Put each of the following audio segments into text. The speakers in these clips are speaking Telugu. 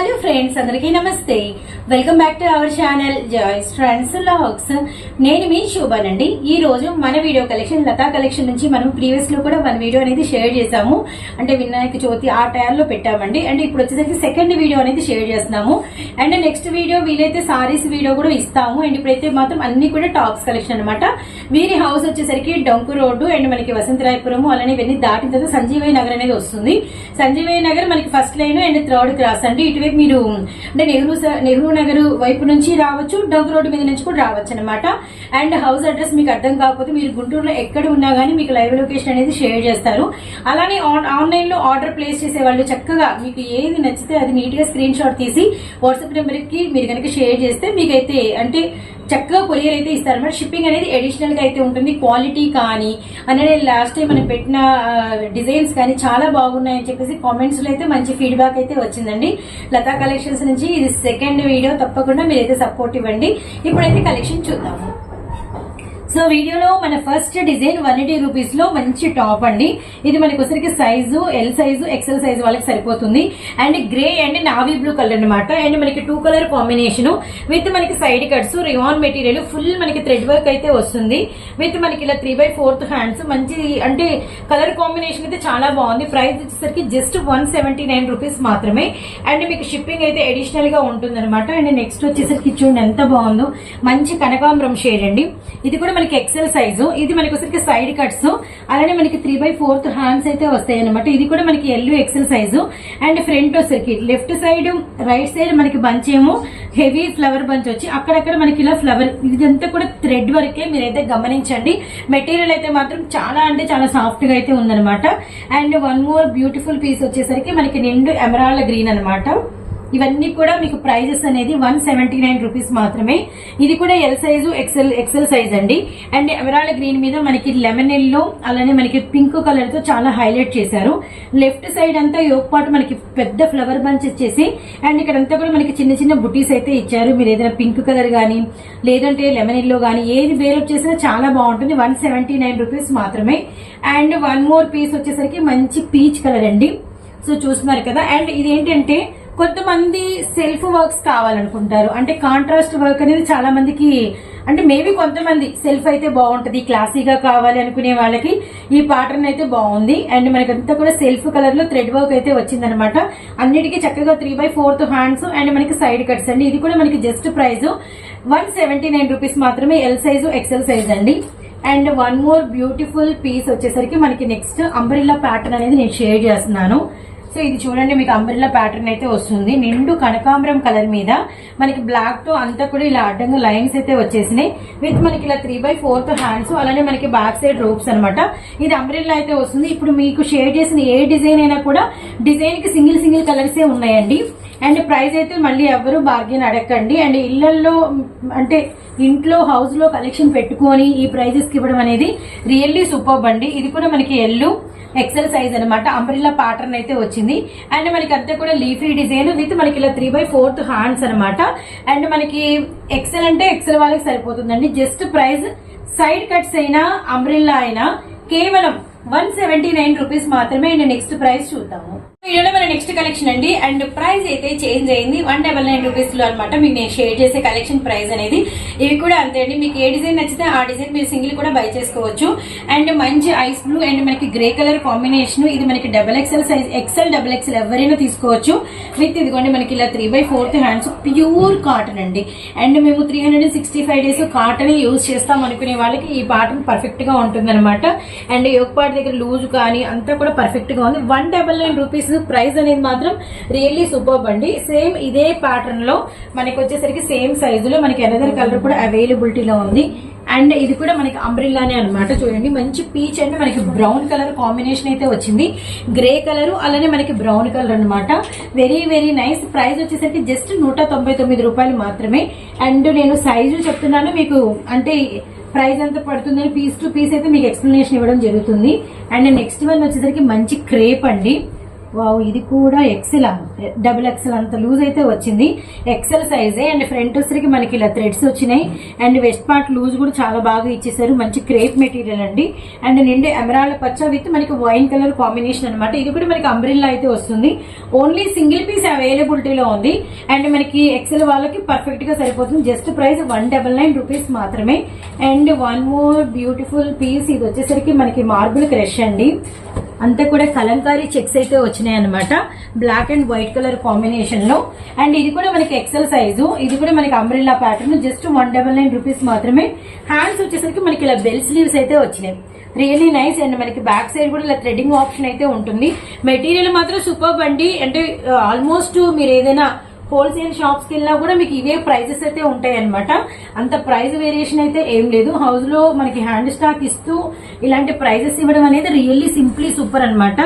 హలో ఫ్రెండ్స్ అందరికీ నమస్తే. Welcome back to our channel Joyce friends logs నేను మీ శోభన్ అండి ఈ రోజు మన వీడియో కలెక్షన్ లతా కలెక్షన్ నుంచి మనం ప్రీవియస్లో కూడా మన వీడియో అనేది షేర్ చేసాము అంటే వినాయక చవితి ఆ టైంలో పెట్టామండి. అండ్ ఇప్పుడు వచ్చేసరికి సెకండ్ వీడియో అనేది షేర్ చేస్తున్నాము. అండ్ నెక్స్ట్ వీడియో వీలైతే సారీస్ వీడియో కూడా ఇస్తాము. అండ్ ఇప్పుడైతే మాత్రం అన్ని కూడా టాప్స్ కలెక్షన్ అనమాట వీరి హౌస్ వచ్చేసరికి డొంకు రోడ్డు అండ్ మనకి వసంతరాయపురము అలానే ఇవన్నీ దాటిన తర్వాత సంజీవయ్య నగర్ అనేది వస్తుంది. సంజీవయ్య నగర్ మనకి first line and third cross అండి. ఇటువైపు మీరు అంటే నెహ్రూ స- నెహ్రూ నగర్ వైపు నుంచి రావచ్చు డొంకు రోడ్డు మీద నుంచి కూడా రావచ్చు అనమాట అండ్ హౌస్ అడ్రస్ మీకు అర్థం కాకపోతే మీరు గుంటూరులో ఎక్కడ ఉన్నా కానీ మీకు లైవ్ లొకేషన్ అనేది షేర్ చేస్తారు. అలానే ఆన్- ఆన్లైన్లో ఆర్డర్ ప్లేస్ చేసే వాళ్ళు చక్కగా మీకు ఏది నచ్చితే అది నీట్గా స్క్రీన్ షాట్ తీసి వాట్సాప్ నెంబర్కి మీరు కనుక షేర్ చేస్తే మీకైతే అంటే చక్కగా కొరియర్ అయితే ఇస్తారనమాట షిప్పింగ్ అనేది అడిషనల్గా అయితే ఉంటుంది. క్వాలిటీ కానీ అనేది లాస్ట్ టైం మనం పెట్టిన డిజైన్స్ కానీ చాలా బాగున్నాయని చెప్పేసి కామెంట్స్లో అయితే మంచి ఫీడ్బ్యాక్ అయితే వచ్చిందండి. లతా కలెక్షన్స్ నుంచి ఇది సెకండ్ వీడియో తప్పకుండా మీరైతే సపోర్ట్ ఇవ్వండి. ఇప్పుడైతే కలెక్షన్ చూద్దాము. సో వీడియోలో మన ఫస్ట్ డిజైన్ వన్ ఎయిటీ రూపీస్లో మంచి టాప్ అండి. ఇది మనకి వచ్చరికి size L size XL size వాళ్ళకి సరిపోతుంది. And grey and navy blue colour అనమాట అండ్ మనకి టూ కలర్ కాంబినేషన్ విత్ మనకి side cuts rayon material full మనకి థ్రెడ్ వర్క్ అయితే వస్తుంది. విత్ మనకి ఇలా త్రీ బై ఫోర్త్ హ్యాండ్స్ మంచి అంటే కలర్ కాంబినేషన్ అయితే చాలా బాగుంది. ప్రైస్ వచ్చేసరికి just one seventy nine rupees మాత్రమే. అండ్ మీకు షిప్పింగ్ అయితే అడిషనల్గా ఉంటుంది అనమాట అండ్ నెక్స్ట్ వచ్చేసరికి చూడండి ఎంత బాగుందో. మంచి కనకాంబరం షేడ్ అండి. ఇది కూడా మనకి ఎక్సెల్ సైజు ఇది మనకి వచ్చరికి సైడ్ కట్స్ అలానే మనకి త్రీ బై ఫోర్త్ హ్యాండ్స్ అయితే వస్తాయి అనమాట ఇది కూడా మనకి L XL size and front వచ్చరికి లెఫ్ట్ సైడ్ రైట్ సైడ్ మనకి బంచ్ ఏమో హెవీ ఫ్లవర్ బంచ్ వచ్చి అక్కడక్కడ మనకి ఇలా ఫ్లవర్ ఇదంతా కూడా థ్రెడ్ వరకే మీరైతే గమనించండి. మెటీరియల్ అయితే మాత్రం చాలా అంటే చాలా సాఫ్ట్గా అయితే ఉందనమాట and one more beautiful piece వచ్చేసరికి మనకి నిండు ఎమరాల్డ్ గ్రీన్ అన్నమాట. ఇవన్నీ కూడా మీకు ప్రైజెస్ అనేది వన్ సెవెంటీ నైన్ రూపీస్ మాత్రమే. ఇది కూడా L size XL XL size అండి. అండ్ ఎమరాల్డ్ గ్రీన్ మీద మనకి లెమన్ ఎల్లో అలానే మనకి పింక్ కలర్తో చాలా హైలైట్ చేశారు. లెఫ్ట్ సైడ్ అంతా యోగ పాటు మనకి పెద్ద ఫ్లవర్ బంచ్ వచ్చేసి అండ్ ఇక్కడంతా కూడా మనకి చిన్న చిన్న బుటీస్ అయితే ఇచ్చారు. మీరు ఏదైనా పింక్ కలర్ గానీ లేదంటే లెమన్ ఎల్లో గానీ ఏది వేరప్ చేసినా చాలా బాగుంటుంది. వన్ సెవెంటీ నైన్ రూపీస్ మాత్రమే. అండ్ వన్ మోర్ పీస్ వచ్చేసరికి మంచి పీచ్ కలర్ అండి. సో చూస్తున్నారు కదా. అండ్ ఇదేంటంటే కొంతమంది సెల్ఫ్ వర్క్స్ కావాలనుకుంటారు. అంటే కాంట్రాస్ట్ వర్క్ అనేది చాలా మందికి అంటే మేబీ కొంతమంది సెల్ఫ్ అయితే బాగుంటుంది క్లాసీగా కావాలి అనుకునే వాళ్ళకి ఈ ప్యాటర్న్ అయితే బాగుంది. అండ్ మనకంతా కూడా సెల్ఫ్ కలర్లో థ్రెడ్ వర్క్ అయితే వచ్చిందనమాట. అన్నిటికీ చక్కగా three by fourth hands and మనకి సైడ్ కట్స్ అండి. ఇది కూడా మనకి just price one seventy nine rupees మాత్రమే ఎల్ సైజు ఎక్సెల్ సైజ్ అండి. And one more beautiful piece వచ్చేసరికి మనకి నెక్స్ట్ అంబ్రిల్లా ప్యాటర్న్ అనేది నేను షేర్ చేస్తున్నాను. సో ఇది చూడండి మీకు అంబ్రిల్లా ప్యాటర్న్ అయితే వస్తుంది. నిండు కనకాంబరం కలర్ మీద మనకి బ్లాక్తో అంతా కూడా ఇలా అడ్డంగా లైన్స్ అయితే వచ్చేసినాయి. విత్ మనకి ఇలా త్రీ బై ఫోర్త్ హ్యాండ్స్ అలానే మనకి బ్యాక్ సైడ్ రోప్స్ అన్నమాట. ఇది అంబ్రిల్లా అయితే వస్తుంది. ఇప్పుడు మీకు షేర్ చేసిన ఏ డిజైన్ అయినా కూడా డిజైన్కి సింగిల్ సింగిల్ కలర్సే ఉన్నాయండి. అండ్ ప్రైస్ అయితే మళ్ళీ ఎవరు బార్గెన్ అడగండి అండ్ ఇళ్ళలో అంటే ఇంట్లో హౌస్లో కలెక్షన్ పెట్టుకొని ఈ ప్రైజెస్కి ఇవ్వడం అనేది రియల్లీ సూపర్ అండి. ఇది కూడా మనకి ఎల్లు ఎక్సెల్ సైజ్ అనమాట అంబ్రిల్లా ప్యాటర్న్ అయితే వచ్చింది. అండ్ మనకి అంతా కూడా లీఫీ డిజైన్ విత్ మనకి ఇలా త్రీ బై ఫోర్త్ హ్యాండ్స్ అనమాట అండ్ మనకి ఎక్సెల్ అంటే ఎక్సెల్ వాళ్ళకి సరిపోతుందండి. జస్ట్ ప్రైస్ సైడ్ కట్స్ అయినా అంబ్రిల్లా అయినా కేవలం వన్ సెవెంటీ నైన్ రూపీస్ మాత్రమే. అండ్ నెక్స్ట్ ప్రైస్ చూద్దాము. వీడియోలో నెక్స్ట్ కలెక్షన్ అండి. అండ్ ప్రైస్ అయితే చేంజ్ అయింది. వన్ డబల్ నైన్ రూపీస్లో అనమాట మీకు నేను షేర్ చేసే కలెక్షన్ ప్రైస్ అనేది. ఇవి కూడా అంతే అండి. మీకు ఏ డిజైన్ నచ్చితే ఆ డిజైన్ మీరు సింగిల్ కూడా బై చేసుకోవచ్చు. అండ్ మంచి ఐస్ బ్లూ అండ్ మనకి గ్రే కలర్ కాంబినేషన్. ఇది మనకి double XL size XL double XL ఎవరైనా తీసుకోవచ్చు. విత్ ఇదిగోండి మనకి ఇలా three by fourth hands pure cotton అండి. అండ్ మేము three hundred sixty five days cotton use చేస్తాం అనుకునే వాళ్ళకి ఈ పాటన్ పర్ఫెక్ట్గా ఉంటుంది అనమాట అండ్ యోగ పాట దగ్గర లూజ్ కానీ అంతా కూడా పర్ఫెక్ట్గా ఉంది. One double nine rupees price అనేది మాత్రం రియల్లీ సూపర్ అండి. సేమ్ ఇదే ప్యాటర్న్లో మనకి వచ్చేసరికి సేమ్ సైజులో మనకి ఎనదర్ కలర్ కూడా అవైలబిలిటీలో ఉంది. అండ్ ఇది కూడా మనకి అంబ్రిల్లానే అనమాట చూడండి. మంచి పీచ్ అండ్ మనకి బ్రౌన్ కలర్ కాంబినేషన్ అయితే వచ్చింది. గ్రే కలర్ అలానే మనకి బ్రౌన్ కలర్ అనమాట వెరీ వెరీ నైస్ ప్రైస్ వచ్చేసరికి జస్ట్ నూట తొంభై తొమ్మిది రూపాయలు మాత్రమే. అండ్ నేను సైజు చెప్తున్నాను. మీకు అంటే ప్రైస్ ఎంత పడుతుందని పీస్ టు పీస్ అయితే మీకు ఎక్స్ప్లెనేషన్ ఇవ్వడం జరుగుతుంది. అండ్ నెక్స్ట్ వన్ వచ్చేసరికి మంచి క్రేప్ అండి. వావ్ ఇది కూడా ఎక్సెల్ డబుల్ ఎక్సెల్ అంత లూజ్ అయితే వచ్చింది. ఎక్సెల్ సైజే అండ్ ఫ్రంట్ వచ్చరికి మనకి ఇలా థ్రెడ్స్ వచ్చినాయి. అండ్ వెస్ట్ పార్ట్ లూజ్ కూడా చాలా బాగా ఇచ్చేసారు. మంచి క్రేప్ మెటీరియల్ అండి. అండ్ నిండే ఎమరాల్డ్ పచ్చ విత్ మనకి వైన్ కలర్ కాంబినేషన్ అనమాట ఇది కూడా మనకి అంబ్రిల్లా అయితే వస్తుంది. ఓన్లీ సింగిల్ పీస్ అవైలబిలిటీలో ఉంది. అండ్ మనకి ఎక్సెల్ వాళ్ళకి పర్ఫెక్ట్గా సరిపోతుంది. Just price one double nine rupees మాత్రమే. And one more beautiful piece ఇది వచ్చేసరికి మనకి మార్బుల్ క్రష్ అండి. అంతా కూడా కలంకారీ చెక్స్ అయితే వచ్చినాయి అనమాట బ్లాక్ అండ్ వైట్ కలర్ కాంబినేషన్లో. అండ్ ఇది కూడా మనకి ఎక్సెల్ సైజు ఇది కూడా మనకి umbrella pattern just one double nine rupees మాత్రమే. హ్యాండ్స్ వచ్చేసరికి మనకి ఇలా బెల్ స్లీవ్స్ అయితే వచ్చినాయి. రియలీ నైస్ అండ్ మనకి బ్యాక్ సైడ్ కూడా ఇలా థ్రెడ్డింగ్ ఆప్షన్ అయితే ఉంటుంది. మెటీరియల్ మాత్రం సూపర్ అండి. అంటే uh, ఆల్మోస్ట్ మీరు ఏదైనా హోల్సేల్ షాప్స్కి వెళ్ళినా కూడా మీకు ఇవే ప్రైజెస్ అయితే ఉంటాయి అనమాట అంత ప్రైస్ వేరియేషన్ అయితే ఏం లేదు. హౌస్లో మనకి హ్యాండ్ స్టాక్ ఇస్తూ ఇలాంటి ప్రైజెస్ ఇవ్వడం అనేది రియల్లీ సింప్లీ సూపర్ అనమాట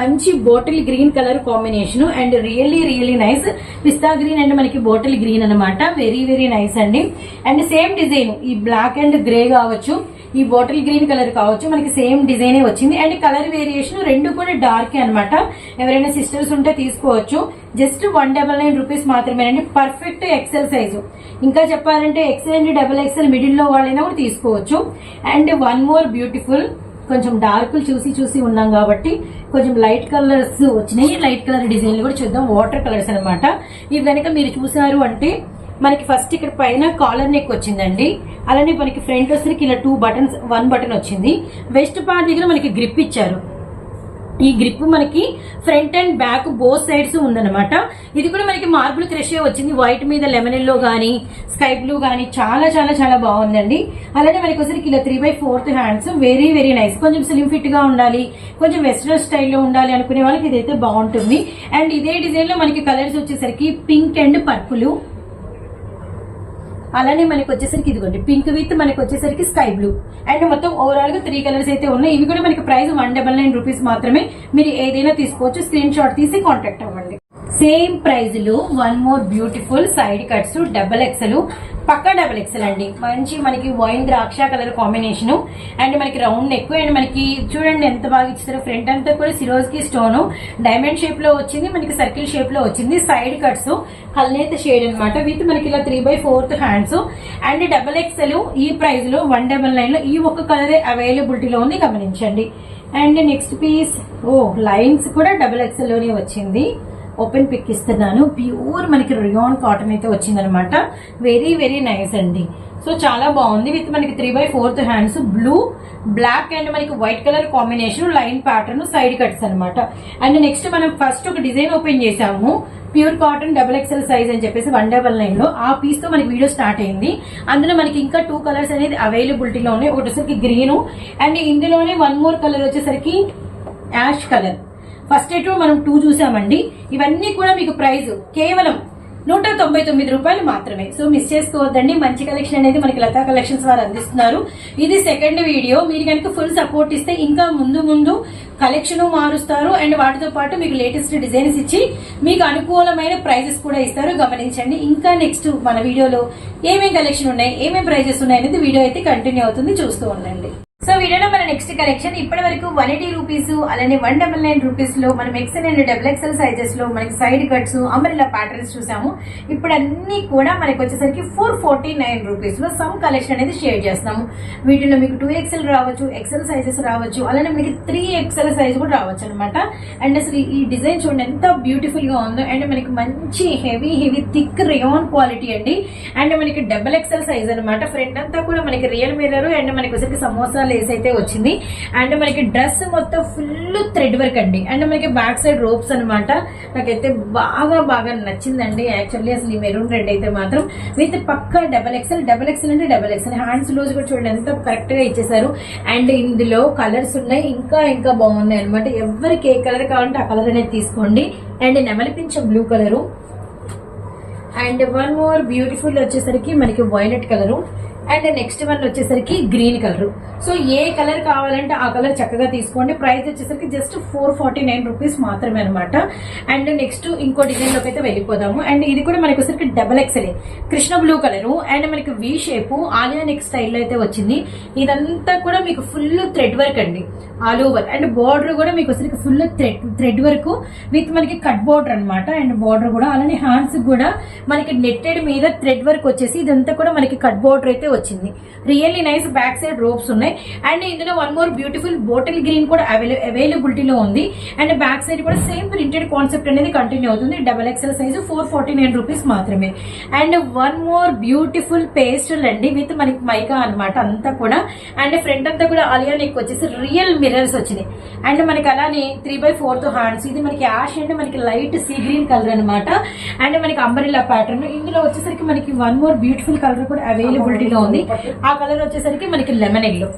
మంచి bottle green colour combination and really really nice pista green and మనకి బాటిల్ గ్రీన్ అనమాట వెరీ వెరీ నైస్ అండి. అండ్ సేమ్ డిజైన్ ఈ బ్లాక్ అండ్ గ్రే కావచ్చు. ఈ బాటిల్ గ్రీన్ కలర్ కావచ్చు మనకి సేమ్ డిజైనే వచ్చింది. అండ్ కలర్ వేరియేషన్ రెండు కూడా డార్క్ అనమాట ఎవరైనా సిస్టర్స్ ఉంటే తీసుకోవచ్చు. Just one double nine rupees మాత్రమేనండి. పర్ఫెక్ట్ ఎక్సెల్ సైజు ఇంకా చెప్పాలంటే ఎక్సెల్ అండ్ డబల్ ఎక్సెల్ మిడిల్లో వాళ్ళైనా కూడా తీసుకోవచ్చు. అండ్ వన్ మోర్ బ్యూటిఫుల్ కొంచెం డార్క్ చూసి చూసి ఉన్నాం కాబట్టి కొంచెం లైట్ కలర్స్ వచ్చినాయి. లైట్ కలర్ డిజైన్లు కూడా చూద్దాం. వాటర్ కలర్స్ అనమాట ఇవి కనుక మీరు చూసారు అంటే మనకి ఫస్ట్ ఇక్కడ పైన కాలర్ నెక్ వచ్చిందండి. అలానే మనకి ఫ్రంట్ వచ్చరికి ఇలా టూ బటన్స్ వన్ బటన్ వచ్చింది. వెస్ట్ పార్ట్ దగ్గర మనకి గ్రిప్ ఇచ్చారు. ఈ గ్రిప్ మనకి front and back both sides ఉందన్నమాట. ఇది కూడా మనకి మార్బుల్ క్రషే వచ్చింది. వైట్ మీద లెమన్ ఎల్లో కానీ స్కై బ్లూ కానీ చాలా చాలా చాలా బాగుందండి. అలానే మనకి వచ్చరికి ఇలా three by fourth hands very very nice కొంచెం స్లిమ్ ఫిట్గా ఉండాలి. కొంచెం వెస్ట్రన్ స్టైల్లో ఉండాలి అనుకునే వాళ్ళకి ఇదైతే బాగుంటుంది. అండ్ ఇదే డిజైన్లో మనకి కలర్స్ వచ్చేసరికి పింక్ అండ్ పర్పుల్ అలానే మనకి వచ్చేసరికి ఇదిగోండి పింక్ విత్ మనకి వచ్చేసరికి స్కై బ్లూ. అండ్ మొత్తం ఓవరాల్గా త్రీ కలర్స్ అయితే ఉన్నాయి. ఇవి కూడా మనకి price one double nine rupees మాత్రమే మీరు ఏదైనా తీసుకోవచ్చు. స్క్రీన్ షాట్ తీసి కాంటాక్ట్ అవ్వండి. సేమ్ ప్రైజ్లో one more beautiful side cuts double XL పక్కా డబల్ ఎక్సెల్ అండి. మంచి మనకి వైన్ ద్రాక్ష కలర్ కాంబినేషన్. అండ్ మనకి రౌండ్ నెక్ అండ్ మనకి చూడండి ఎంత బాగా ఇచ్చారో. ఫ్రంట్ అంతా కూడా సిరోజ్కి స్టోన్. డైమండ్ షేప్లో వచ్చింది మనకి సర్కిల్ షేప్లో వచ్చింది. సైడ్ కట్స్ కల్నేత షేడ్ అన్నమాట. విత్ మనకి ఇలా three by fourth hands and double XL ఈ ప్రైస్లో వన్ డబల్ నైన్లో ఈ ఒక్క కలర్ అవైలబిలిటీలో ఉంది. గమనించండి. అండ్ నెక్స్ట్ పీస్ ఓ లైన్స్ కూడా డబల్ ఎక్సెల్లోనే వచ్చింది. ఓపెన్ పిక్ ఇస్తున్నాను. ప్యూర్ మనకి రియాన్ కాటన్ అయితే వచ్చిందనమాట. వెరీ వెరీ నైస్ అండి. సో చాలా బాగుంది. విత్ మనకి three by fourth hands blue black and మనకి white colour combination line pattern side cuts అనమాట. అండ్ నెక్స్ట్ మనం ఫస్ట్ ఒక డిజైన్ ఓపెన్ చేసాము pure cotton double XL size అని చెప్పేసి వన్ డబల్ నైన్లో ఆ పీస్తో మనకి వీడియో స్టార్ట్ అయింది. అందులో మనకి ఇంకా టూ కలర్స్ అనేది అవైలబిలిటీలో ఉన్నాయి. ఒకటి వచ్చేసరికి గ్రీన్ అండ్ ఇందులోనే వన్ మోర్ కలర్ వచ్చేసరికి యాష్ కలర్ ఫస్ట్ టూ మనం టూ చూసామండి. ఇవన్నీ కూడా మీకు ప్రైస్ కేవలం నూట తొంభై తొమ్మిది రూపాయలు మాత్రమే. సో మిస్ చేసుకోవద్దండి. మంచి కలెక్షన్ అనేది మనకి లతా కలెక్షన్స్ వారు అందిస్తున్నారు. ఇది సెకండ్ వీడియో మీరు కనుక ఫుల్ సపోర్ట్ ఇస్తే ఇంకా ముందు ముందు కలెక్షన్ మారుస్తారు. అండ్ వాటితో పాటు మీకు లేటెస్ట్ డిజైన్స్ ఇచ్చి మీకు అనుకూలమైన ప్రైజెస్ కూడా ఇస్తారు. గమనించండి. ఇంకా నెక్స్ట్ మన వీడియోలో ఏమేమి కలెక్షన్ ఉన్నాయి ఏమేమి ప్రైజెస్ ఉన్నాయి అనేది వీడియో అయితే కంటిన్యూ అవుతుంది. చూస్తూ ఉండండి. సో వీడియోలో మన నెక్స్ట్ కలెక్షన్ ఇప్పటి వరకు వన్ ఎయిటీ రూపీస్ అలానే వన్ డబల్ నైన్ రూపీస్లో మనం ఎక్సెల్ అండ్ డబుల్ ఎక్సెల్ సైజెస్లో మనకి సైడ్ కట్స్ అంబ్రెల్లా ప్యాటర్న్స్ చూసాము. ఇప్పుడు అన్ని కూడా మనకి వచ్చేసరికి ఫోర్ ఫార్టీ నైన్ రూపీస్లో సమ్ కలెక్షన్ అనేది షేర్ చేస్తాము వీటిలో మీకు టూ ఎక్సెల్ రావచ్చు ఎక్సెల్ సైజెస్ రావచ్చు అలానే మనకి త్రీ ఎక్సెల్ సైజ్ కూడా రావచ్చు అనమాట అండ్ అసలు ఈ డిజైన్ చూడండి ఎంత బ్యూటిఫుల్గా ఉందో. అండ్ మనకి మంచి heavy heavy thick rayon quality అండి. అండ్ మనకి డబల్ ఎక్సెల్ సైజ్ అనమాట ఫ్రంట్ అంతా కూడా మనకి రియల్ మిర్రర్ అండ్ మనకి వచ్చేసరికి సమోసాలు లేస్ అయితే వచ్చింది. అండ్ మనకి డ్రెస్ మొత్తం ఫుల్ థ్రెడ్ వర్క్ అండి. అండ్ మనకి బ్యాక్ సైడ్ రోప్స్ అనమాట నాకైతే బాగా బాగా నచ్చిందండి. యాక్చువల్లీ అసలు ఈ మెరూన్ రెడ్ అయితే మాత్రం విత్ పక్క డబల్ ఎక్సెల్ డబల్ ఎక్సెల్ అంటే డబల్ ఎక్సెల్ హ్యాండ్స్ లోజ్ కూడా చూడండి ఎంత కరెక్ట్గా ఇచ్చేసారు అండ్ ఇందులో కలర్స్ ఉన్నాయి. ఇంకా ఇంకా బాగున్నాయి అనమాట ఎవరికి ఏ కలర్ కావాలంటే ఆ కలర్ అనేది తీసుకోండి. And నెమలిపించే blue colour and one more beautiful వచ్చేసరికి మనకి violet colour and next one వచ్చేసరికి గ్రీన్ కలర్ సో ఏ కలర్ కావాలంటే ఆ కలర్ చక్కగా తీసుకోండి. ప్రైస్ వచ్చేసరికి just four forty nine rupees మాత్రమే అనమాట అండ్ నెక్స్ట్ ఇంకో డిజైన్లోకి అయితే వెళ్ళిపోదాము. అండ్ ఇది కూడా మనకి వచ్చేసరికి double XL Krishna blue colour and మనకి V shape Alia neck style అయితే వచ్చింది. ఇదంతా కూడా మీకు ఫుల్ థ్రెడ్ వర్క్ అండి. ఆల్ ఓవర్ అండ్ బార్డర్ కూడా మీకు వచ్చేసరికి full thread thread work with మనకి కట్ బార్డర్ అన్నమాట. అండ్ బార్డర్ కూడా అలానే హ్యాండ్స్ కూడా మనకి నెట్టెడ్ మీద థ్రెడ్ వర్క్ వచ్చేసి ఇదంతా కూడా మనకి కట్ బార్డర్ అయితే వచ్చింది. Really nice back side ropes ఉన్నాయి. అండ్ ఇందులో one more beautiful bottle green కూడా అవైలబిలిటీలో ఉంది. అండ్ బ్యాక్ సైడ్ కూడా సేమ్ ప్రింటెడ్ కాన్సెప్ట్ అనేది కంటిన్యూ అవుతుంది. Double XL size four forty nine rupees మాత్రమే. And one more beautiful pastel అండి. విత్ మనకి మైకా అన్నమాట అంతా కూడా. అండ్ ఫ్రంట్ అంతా కూడా అలియా నెక్ వచ్చేసి రియల్ మిరర్స్ వచ్చినాయి. అండ్ మనకి అలానే త్రీ బై ఫోర్త్ హ్యాండ్స్ ఇది మనకి యాష్ అండ్ మనకి లైట్ సీ గ్రీన్ కలర్ అన్నమాట. అండ్ మనకి అంబరిలా ప్యాటర్న్ ఇందులో వచ్చేసరికి మనకి వన్ మోర్ బ్యూటిఫుల్ కలర్ కూడా అవైలబిలిటీలో ఉంది ఆ కలర్ వచ్చేసరికి మనకి lemon yellow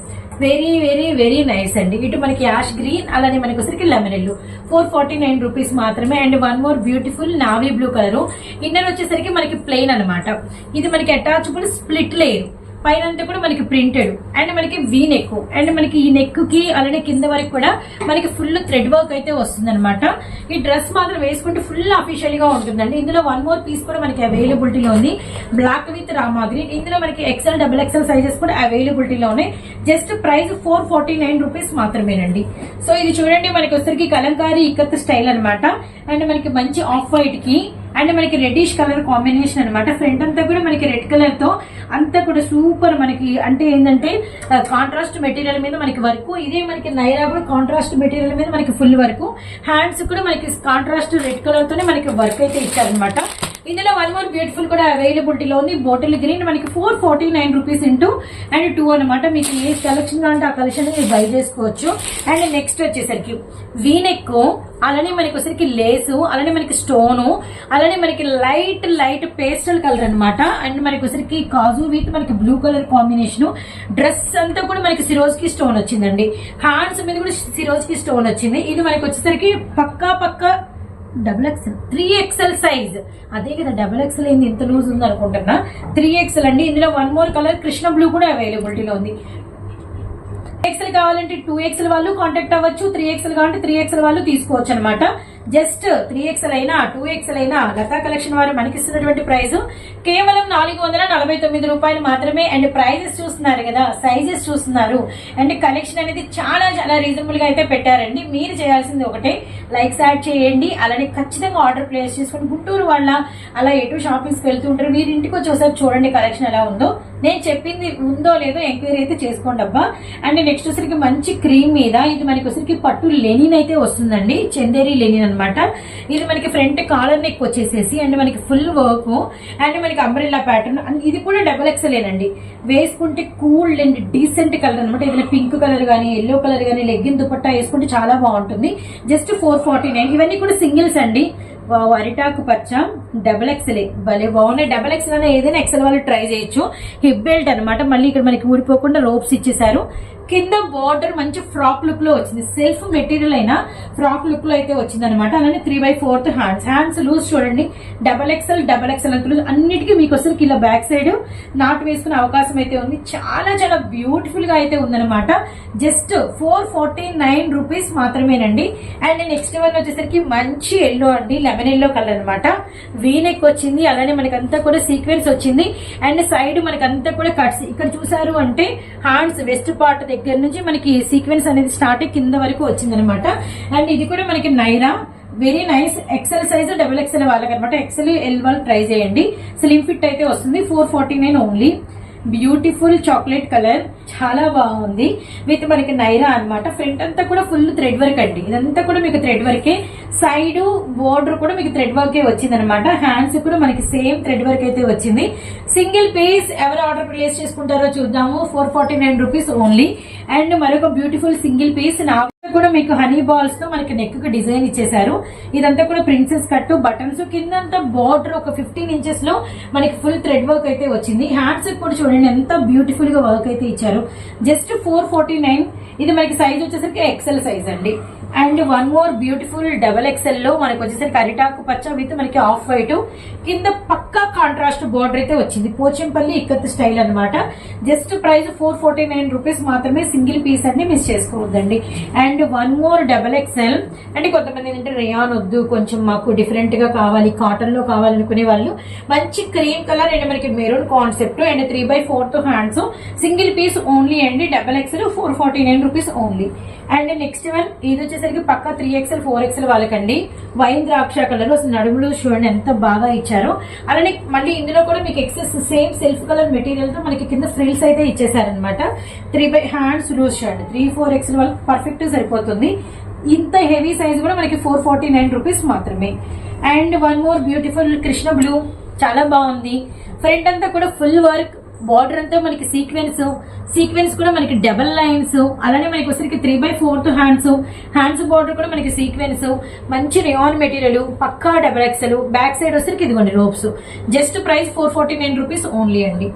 very very very nice అండి. ఇటు మనకి యాష్ గ్రీన్ అలానే మనకి వచ్చరికి lemon yellow four forty nine rupees మాత్రమే. And one more beautiful navy blue colour inner వచ్చేసరికి మనకి ప్లెయిన్ అన్నమాట. ఇది మనకి అటాచబుల్ స్ప్లిట్ లేయర్ పైన అంతా కూడా మనకి ప్రింటెడ్. అండ్ మనకి వీ నెక్ అండ్ మనకి ఈ నెక్కి అలానే కింద వరకు కూడా మనకి ఫుల్ థ్రెడ్ వర్క్ అయితే వస్తుంది ఈ డ్రెస్ మాత్రం వేసుకుంటే ఫుల్ అఫీషియల్గా ఉంటుందండి. ఇందులో వన్ మోర్ పీస్ కూడా మనకి అవైలబిలిటీలో ఉంది. బ్లాక్ విత్ రామా గ్రీన్ ఇందులో మనకి ఎక్సెల్ డబుల్ ఎక్సెల్ సైజెస్ కూడా అవైలబిలిటీలో ఉన్నాయి. Just price four forty nine rupees మాత్రమేనండి. సో ఇది చూడండి మనకి వచ్చరికి కలంకారీ ఇక్కత్ స్టైల్ అనమాట అండ్ మనకి మంచి ఆఫ్ వైట్కి అండ్ మనకి రెడ్డిష్ కలర్ కాంబినేషన్ అనమాట ఫ్రంట్ అంతా కూడా మనకి రెడ్ కలర్తో అంతా కూడా సూపర్ మనకి అంటే ఏంటంటే కాంట్రాస్ట్ మెటీరియల్ మీద మనకి వర్క్. ఇదే మనకి నైరా కూడా కాంట్రాస్ట్ మెటీరియల్ మీద మనకి ఫుల్ వర్క్. హ్యాండ్స్ కూడా మనకి కాంట్రాస్ట్ రెడ్ కలర్ తోనే మనకి వర్క్ అయితే ఇచ్చారనమాట ఇందులో వన్ మోర్ బ్యూటిఫుల్ కూడా అవైలబిలిటీలో ఉంది. బాటిల్ గ్రీన్ మనకి four forty nine rupees into and two అనమాట మీకు ఏ కలెక్షన్ కావాలంటే ఆ కలెక్షన్ మీరు బై చేసుకోవచ్చు. అండ్ నెక్స్ట్ వచ్చేసరికి వీనెక్ అలానే మనకి వచ్చేసరికి లేసు అలానే మనకి స్టోను అలానే మనకి లైట్ లైట్ పేస్టల్ కలర్ అనమాట అండ్ మనకి వచ్చరికి కాజు విత్ మనకి బ్లూ కలర్ కాంబినేషన్ డ్రెస్ అంతా కూడా మనకి సిరోజ్కి స్టోన్ వచ్చిందండి. హ్యాండ్స్ మీద కూడా సిరోజ్కి స్టోన్ వచ్చింది. ఇది మనకి వచ్చేసరికి పక్కా పక్కా double XL three XL size అదే కదా డబుల్ ఎక్స్ఎల్ ఏంది? ఎంత లూజ్ ఉంది అనుకుంటున్నా. త్రీ ఎక్స్ఎల్ అండి. ఇందులో one more colour Krishna blue కూడా అవైలబిలిటీలో ఉంది. ఎక్స్ఎల్ కావాలంటే టూ ఎక్స్ఎల్ వాళ్ళు కాంటాక్ట్ అవ్వచ్చు. త్రీ ఎక్స్ఎల్ కావాలంటే త్రీ ఎక్స్ఎల్ వాళ్ళు తీసుకోవచ్చు అనమాట జస్ట్ త్రీ ఎక్స్ఎల్ అయినా టూ ఎక్స్ఎల్ అయినా లతా కలెక్షన్ వారు మనకి ఇస్తున్నటువంటి ప్రైస్ కేవలం నాలుగు వందల నలభై తొమ్మిది రూపాయలు మాత్రమే. అండ్ ప్రైజెస్ చూస్తున్నారు కదా సైజెస్ చూస్తున్నారు. అండ్ కలెక్షన్ అనేది చాలా చాలా రీజనబుల్గా అయితే పెట్టారండి. మీరు చేయాల్సింది ఒకటే లైక్స్ యాడ్ చేయండి. అలానే ఖచ్చితంగా ఆర్డర్ ప్లేస్ చేసుకుని గుంటూరు వాళ్ళ అలా ఎటు షాపింగ్స్కి వెళ్తూ ఉంటారు. మీరు ఇంటికి వచ్చి ఒకసారి చూడండి కలెక్షన్ ఎలా ఉందో. నేను చెప్పింది ఉందో లేదో ఎంక్వైరీ అయితే చేసుకోండి అబ్బా. అండ్ నెక్స్ట్ వచ్చరికి మంచి క్రీమ్ మీద ఇది మనకి వచ్చరికి పట్టు లెనిన్ అయితే వస్తుందండి. చందేరి లెనిన్ అనమాట ఇది మనకి ఫ్రంట్ కాలర్ నెక్ వచ్చేసేసి అండ్ మనకి ఫుల్ వర్క్ అండ్ మనకి అంబ్రెల్లా ప్యాటర్న్ అండ్ ఇది కూడా డబుల్ ఎక్సలేనండి వేసుకుంటే కూల్ అండ్ డీసెంట్ కలర్ అనమాట ఏదైనా పింక్ కలర్ కానీ ఎల్లో కలర్ కానీ లెగ్గిన్ దుపట్టా వేసుకుంటే చాలా బాగుంటుంది. జస్ట్ ఫోర్ ఫార్టీ నైన్ ఇవన్నీ కూడా సింగిల్స్ అండి. అరిటాకు పచ్చ డబుల్ ఎక్స్ఎల్ భలే బాగున్నాయి. డబుల్ ఎక్స్ఎల్ అనే ఏదైనా ఎక్సెల్ వాళ్ళు ట్రై చేయొచ్చు. హిప్ బెల్ట్ అనమాట మళ్ళీ ఇక్కడ మనకి ఊడిపోకుండా రోప్స్ ఇచ్చేసారు కింద బార్డర్ మంచి ఫ్రాక్ లుక్లో వచ్చింది. సెల్ఫ్ మెటీరియల్ అయినా ఫ్రాక్ లుక్లో అయితే వచ్చింది అనమాట అలానే three by fourth hands hands loose చూడండి. డబల్ ఎక్స్ఎల్ డబల్ ఎక్స్ఎల్ అంత లూజ్ అన్నిటికీ మీకు అసలు ఇలా బ్యాక్ సైడ్ నాటు వేసుకునే అవకాశం అయితే ఉంది. చాలా చాలా బ్యూటిఫుల్గా అయితే ఉందన్నమాట. Just four forty nine rupees మాత్రమేనండి అండ్ నెక్స్ట్ వన్ వచ్చేసరికి మంచి ఎల్లో అండి. లెమన్ ఎల్లో కలర్ అనమాట వీనెక్ వచ్చింది. అలానే మనకి అంతా కూడా సీక్వెన్స్ వచ్చింది. అండ్ సైడ్ మనకి అంతా కూడా కట్స్ ఇక్కడ చూసారు అంటే హ్యాండ్స్ వెస్ట్ పార్ట్ దగ్గర దగ్గర నుంచి మనకి సీక్వెన్స్ అనేది స్టార్ట్ కింద వరకు వచ్చింది అనమాట అండ్ ఇది కూడా మనకి Naira. Very nice XL size double XL వాళ్ళకి అనమాట ఎక్సెల్ ఎల్ వాళ్ళు ట్రై చేయండి. స్లిమ్ ఫిట్ అయితే వస్తుంది. Four forty nine only beautiful chocolate colour. చాలా బాగుంది. విత్ మనకి నైరా అన్నమాట. ఫ్రంట్ అంతా కూడా ఫుల్ థ్రెడ్ వర్క్ అండి. ఇదంతా కూడా మీకు థ్రెడ్ వర్కే సైడ్ బోర్డర్ కూడా మీకు థ్రెడ్ వర్కే వచ్చింది అనమాట హ్యాండ్స్ కూడా మనకి సేమ్ థ్రెడ్ వర్క్ అయితే వచ్చింది. సింగిల్ పీస్ ఎవరు ఆర్డర్ ప్లేస్ చేసుకుంటారో చూద్దాము. Four forty nine rupees only and మరొక బ్యూటిఫుల్ సింగిల్ పీస్ నా కూడా మీకు హనీ బాల్స్తో మనకి నెక్కి డిజైన్ ఇచ్చేసారు ఇదంతా కూడా ప్రిన్సెస్ కట్టు బటన్స్ కిందంతా బార్డర్ ఒక ఫిఫ్టీన్ ఇంచెస్లో మనకి ఫుల్ థ్రెడ్ వర్క్ అయితే వచ్చింది. హ్యాండ్స్ కూడా చూడండి ఎంత బ్యూటిఫుల్గా వర్క్ అయితే ఇచ్చారు. జస్ట్ ఫోర్ నైన్ ఇది మనకి సైజ్ వచ్చేసరికి ఎక్సెల్ సైజ్ అండి. And one more beautiful double ఎక్సెల్లో మనకు వచ్చేసరికి అరిటాకు పచ్చ విత్ మనకి ఆఫ్ వైట్. కింద పక్కా కాంట్రాస్ట్ బోర్డర్ అయితే వచ్చింది. పోచంపల్లి ఇక్కత్ స్టైల్ అనమాట just price four forty nine rupees మాత్రమే సింగిల్ పీస్ అన్ని మిస్ చేసుకోవద్దండి. And one more double XL అంటే కొంతమంది ఏంటంటే రేయాన్ వద్దు కొంచెం మాకు డిఫరెంట్గా కావాలి కాటన్లో కావాలనుకునే వాళ్ళు. మంచి క్రీమ్ కలర్ అండ్ మనకి maroon concept and three by fourth hands single piece only అండి. Double XL four forty nine rupees only and next one ఇది వచ్చేసరికి పక్క త్రీ ఎక్స్ఎల్ ఫోర్ ఎక్స్ఎల్ వాళ్ళకండి. వైన్ ద్రాక్ష కలర్ అసలు నడుములు చూడండి ఎంత బాగా ఇచ్చారో. అలానే మళ్ళీ ఇందులో కూడా మీకు ఎక్సెస్ సేమ్ సెల్ఫ్ కలర్ మెటీరియల్తో మనకి కింద ఫ్రిల్స్ అయితే ఇచ్చేసారనమాట త్రీ బై హ్యాండ్స్ లూజ్ చూడండి. త్రీ ఫోర్ ఎక్స్ఎల్ వాళ్ళకి పర్ఫెక్ట్ సరిపోతుంది. ఇంత హెవీ సైజ్ కూడా మనకి ఫోర్ ఫార్టీ నైన్ రూపీస్ మాత్రమే. And one more beautiful Krishna blue చాలా బాగుంది. ఫ్రంట్ అంతా కూడా ఫుల్ వర్క్ బార్డర్ అంతా మనకి సీక్వెన్స్ సీక్వెన్స్ కూడా మనకి డబల్ లైన్స్ అలానే మనకి వచ్చరికి three by fourth hands hands border కూడా మనకి సీక్వెన్స్ మంచి రేయాన్ మెటీరియల్ పక్కా డబల్ ఎక్సెల్ బ్యాక్ సైడ్ వచ్చరికి ఇదిగోండి ropes just price four forty nine rupees only అండి.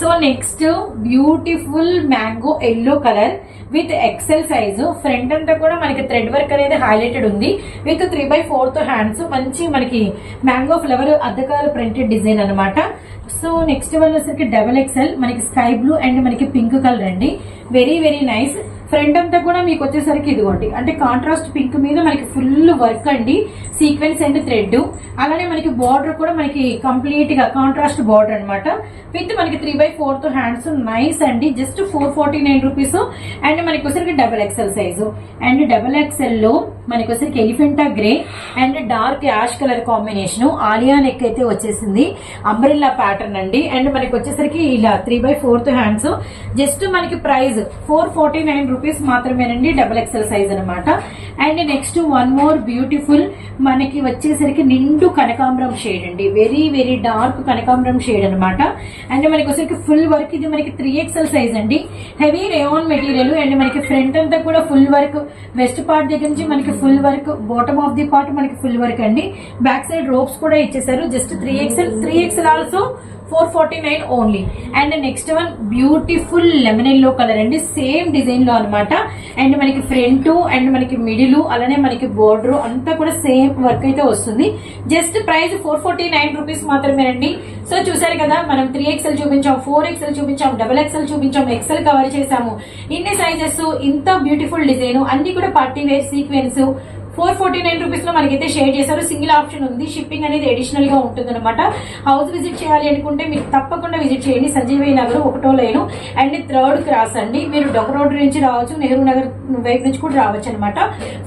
So next beautiful mango yellow colour with XL size front అంతా కూడా మనకి థ్రెడ్ వర్క్ అనేది హైలైటెడ్ ఉంది. With three by fourth hands మంచి మనకి మ్యాంగో ఫ్లవర్ అద్దకాల ప్రింటెడ్ డిజైన్ అనమాట సో నెక్స్ట్ వన్ వచ్చేసరికి డబల్ ఎక్సెల్ మనకి స్కై బ్లూ అండ్ మనకి పింక్ కలర్ అండి. వెరీ వెరీ నైస్ ఫ్రంట్ అంతా కూడా మీకు వచ్చేసరికి ఇదిగోండి. అంటే కాంట్రాస్ట్ పింక్ మీద మనకి ఫుల్ వర్క్ అండి. సీక్వెన్స్ అండ్ థ్రెడ్ అలానే మనకి బార్డర్ కూడా మనకి కంప్లీట్గా కాంట్రాస్ట్ బార్డర్ అనమాట విత్ మనకి three by fourth hands nice అండి. Just four forty nine rupees and మనకి వచ్చరికి double XL size and double ఎక్సెల్లో మనకి వచ్చరికి Elephanta grey and dark ash colour combination Alia neck అయితే వచ్చేసింది. అంబ్రెల్లా ప్యాటర్న్ అండి. అండ్ మనకి వచ్చేసరికి ఇలా three by fourth hands just మనకి price four forty nine rupees మాత్రమేనండి డబుల్ ఎక్సెల్ సైజ్ అనమాట and next one more beautiful మనకి వచ్చేసరికి నిండు కనకాంబరం షేడ్ అండి. వెరీ వెరీ డార్క్ కనకాంబరం షేడ్ అనమాట అండ్ మనకి వచ్చేసరికి ఫుల్ వర్క్ ఇది మనకి త్రీ ఎక్స్ఎల్ సైజ్ అండి. హెవీ రేయాన్ మెటీరియల్ అండ్ మనకి ఫ్రంట్ అంతా కూడా ఫుల్ వర్క్ వెస్ట్ పార్ట్ దగ్గర నుంచి మనకి full work bottom of the part మనకి ఫుల్ వర్క్ అండి. బ్యాక్ సైడ్ రోప్స్ కూడా ఇచ్చేసారు. Just three XL three XL also four forty nine only and next one beautiful lemon yellow colour అండి. సేమ్ డిజైన్లో అనమాట అండ్ మనకి ఫ్రంట్ అండ్ మనకి మిడిల్ అలానే మనకి బోర్డర్ అంతా కూడా సేమ్ వర్క్ అయితే వస్తుంది. Just price four forty nine rupees మాత్రమేనండి. సో చూసారు కదా మనం త్రీ ఎక్స్ఎల్ చూపించాం ఫోర్ ఎక్స్ఎల్ చూపించాం డబల్ ఎక్స్ఎల్ చూపించాం ఎక్స్ఎల్ కవర్ చేసాము ఇన్ని సైజెస్ ఇంత బ్యూటిఫుల్ డిజైన్ అన్ని కూడా party wear sequence four forty nine రూపీస్లో మనకైతే షేర్ చేశారు. సింగిల్ ఆప్షన్ ఉంది. షిప్పింగ్ అనేది అడిషనల్గా ఉంటుంది అనమాట హౌస్ విజిట్ చేయాలి అనుకుంటే మీరు తప్పకుండా విజిట్ చేయండి. సంజీవయ్య నగర్ ఒకటో లైన్. అండ్ థర్డ్ క్రాస్ అండి. మీరు డొక రోడ్ నుంచి రావచ్చు. నెహ్రూ నగర్ వైపు నుంచి కూడా రావచ్చు అనమాట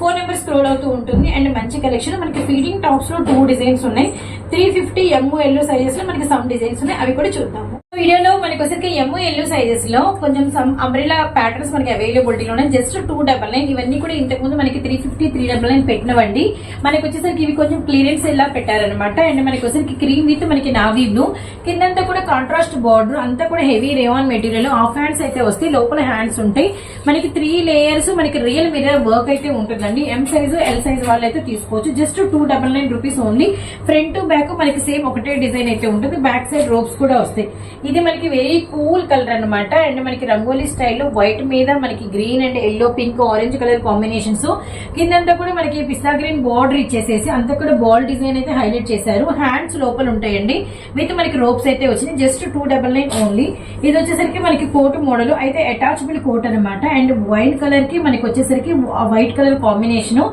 ఫోన్ నెంబర్ స్క్రోల్ అవుతూ ఉంటుంది. అండ్ మంచి కలెక్షన్. మనకి ఫీడింగ్ టాప్స్లో టూ డిజైన్స్ ఉన్నాయి. త్రీ ఫిఫ్టీ ఎమ్ము ఎల్లో సైజెస్లో మనకి సమ్ డిజైన్స్ ఉన్నాయి. అవి కూడా చూద్దాము. వీడియోలో మనకి వచ్చరికి ఎమ్ము ఎల్లో సైజెస్లో కొంచెం సమ్ అంబ్రెలా ప్యాటర్న్స్ మనకి అవైలబిలిటీలో ఉన్నాయి జస్ట్ టూ డబల్ నైన్ ఇవన్నీ కూడా ఇంతకు ముందు మనకి three fifty three double nine పెట్టినవండి. మనకి వచ్చేసరికి ఇవి కొంచెం క్లియరెన్స్ ఎలా పెట్టారనమాట అండ్ మనకి వచ్చేసరికి క్రీమ్ విత్ మనకి నావీ బ్లూ కిందంతా కూడా కాంట్రాస్ట్ బార్డర్ అంతా కూడా heavy rayon material of hands అయితే వస్తాయి లోపల హ్యాండ్స్ ఉంటాయి. మనకి త్రీ లేయర్స్ మనకి రియల్ మిర్రర్ వర్క్ అయితే ఉంటుందండి. ఎం సైజు ఎల్ సైజ్ వాళ్ళు అయితే తీసుకోవచ్చు just two double nine rupees only front back మనకి సేమ్ ఒకటే డిజైన్ అయితే ఉంటుంది. బ్యాక్ సైడ్ రోప్స్ కూడా వస్తాయి. ఇది మనకి వెరీ కూల్ కలర్ అన్నమాట. అండ్ మనకి రంగోలీ స్టైల్లో వైట్ మీద మనకి green and yellow pink orange colour combinations కిందంతా కూడా మనకి పిస్తా గ్రీన్ బార్డర్ ఇచ్చేసేసి అంతా కూడా బాల్ డిజైన్ అయితే హైలైట్ చేశారు. హ్యాండ్స్ లోపల ఉంటాయండి. విత్ మనకి రోప్స్ అయితే వచ్చింది just two double nine only ఇది వచ్చేసరికి మనకి కోట్ మోడల్ అయితే అటాచబుల్ కోట్ అనమాట అండ్ వైన్ కలర్కి మనకి వచ్చేసరికి వైట్ కలర్ కాంబినేషన్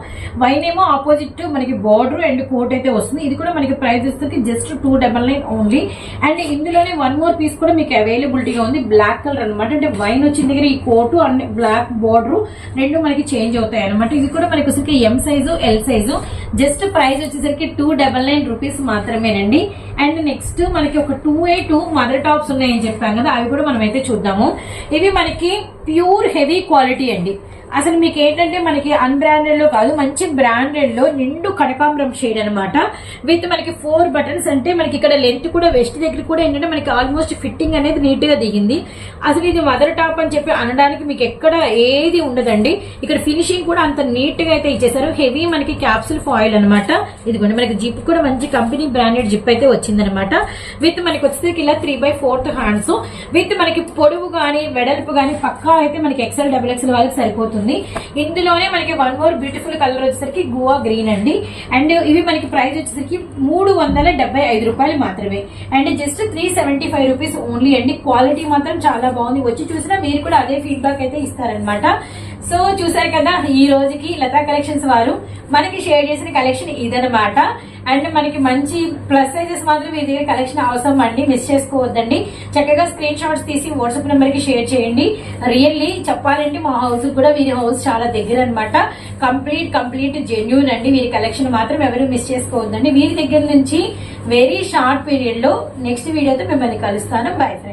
వైన్ ఏమో ఆపోజిట్ మనకి బార్డర్ అండ్ కోట్ అయితే వస్తుంది. ఇది కూడా మనకి ప్రైస్ వచ్చేసరికి just two double nine only and ఇందులోనే వన్ మోర్ పీస్ కూడా మీకు అవైలబిలిటీగా ఉంది. బ్లాక్ కలర్ అనమాట అంటే వైన్ వచ్చిన దగ్గర ఈ కోటు అండ్ బ్లాక్ బార్డర్ రెండు మనకి చేంజ్ అవుతాయి అనమాట ఇది కూడా మనకి వచ్చేసరికి M size L size just price వచ్చేసరికి టూ డబల్ నైన్ రూపీస్ మాత్రమేనండి. అండ్ నెక్స్ట్ మనకి ఒక టూ ఏ టూ మదర్ టాప్స్ ఉన్నాయని చెప్పాం కదా అవి కూడా మనం అయితే చూద్దాము. ఇవి మనకి ప్యూర్ హెవీ క్వాలిటీ అండి. అసలు మీకు ఏంటంటే మనకి అన్బ్రాండెడ్లో కాదు మంచి బ్రాండెడ్లో నిండు కనకాంబరం షేడ్ అనమాట విత్ మనకి ఫోర్ బటన్స్ అంటే మనకి ఇక్కడ లెంత్ కూడా వెస్ట్ దగ్గర కూడా ఏంటంటే మనకి ఆల్మోస్ట్ ఫిట్టింగ్ అనేది నీట్గా దిగింది. అసలు ఇది మదర్ టాప్ అని చెప్పి అనడానికి మీకు ఎక్కడ ఏది ఉండదండి. ఇక్కడ ఫినిషింగ్ కూడా అంత నీట్గా అయితే ఇచ్చేసారు హెవీ మనకి క్యాప్సుల్ ఫాయిల్ అనమాట ఇదిగోండి మనకి జిప్ కూడా మంచి కంపెనీ బ్రాండెడ్ జిప్ అయితే వచ్చిందనమాట విత్ మనకి వచ్చేసరికి ఇలా three by fourth hands with మనకి పొడవు గానీ వెడల్పు గానీ పక్కా అయితే మనకి ఎక్సెల్ డబుల్ ఎక్సెల్ వాళ్ళకి సరిపోతుంది. వస్తుంది. ఇందులోనే మనకి వన్ మోర్ బ్యూటిఫుల్ కలర్ వచ్చేసరికి గోవా గ్రీన్ అండి. అండ్ ఇవి మనకి ప్రైస్ వచ్చేసరికి మూడు వందల డెబ్బై ఐదు రూపాయలు మాత్రమే. And just three seventy five rupees only అండి. క్వాలిటీ మాత్రం చాలా బాగుంది. వచ్చి చూసినా మీరు కూడా అదే ఫీడ్బ్యాక్ అయితే ఇస్తారనమాట సో చూసారు కదా ఈ రోజుకి లతా కలెక్షన్స్ వారు మనకి షేర్ చేసిన కలెక్షన్ ఇదనమాట అండ్ మనకి మంచి ప్లస్ సైజెస్ మాత్రం మీ దగ్గర కలెక్షన్ అవసరం అండి. మిస్ చేసుకోవద్దండి. చక్కగా స్క్రీన్ షాట్స్ తీసి వాట్సాప్ నెంబర్కి షేర్ చేయండి. రియల్లీ చెప్పాలంటే మా హౌస్ కూడా వీరి హౌస్ చాలా దగ్గర అనమాట కంప్లీట్ కంప్లీట్ జెన్యున్ అండి. వీరి కలెక్షన్ మాత్రం ఎవరు మిస్ చేసుకోవద్దండి. వీరి దగ్గర నుంచి వెరీ షార్ట్ పీరియడ్లో నెక్స్ట్ వీడియోతో మిమ్మల్ని కలుస్తాను. By friend